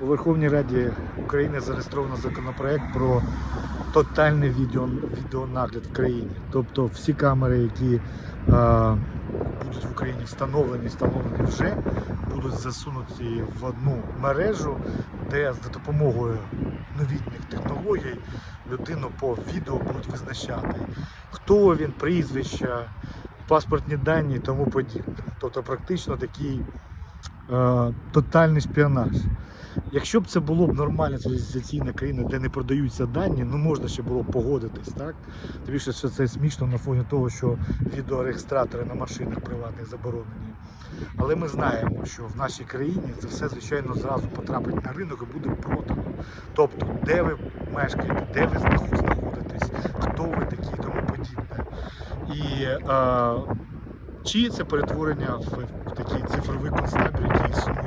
У Верховній Раді України зареєстровано законопроект про тотальний відео, відеонагляд в країні. Тобто всі камери, які е, будуть в Україні встановлені, встановлені вже, будуть засунуті в одну мережу, де за допомогою новітніх технологій людину по відео будуть визначати, хто він, прізвища, паспортні дані і тому подібне. Тобто практично такий е, тотальний шпіонаж. Якщо б це було б нормальна цивілізаційна країна, де не продаються дані, ну можна ще було б погодитись, так? Тим більше, що це смішно на фоні того, що відеореєстратори на машинах приватних заборонені. Але ми знаємо, що в нашій країні це все, звичайно, зразу потрапить на ринок і буде продано. Тобто, де ви мешкаєте, де ви знаходитесь, хто ви такі і тому подібне. І е, чи це перетворення в, в такий цифровий концтабір, який існує.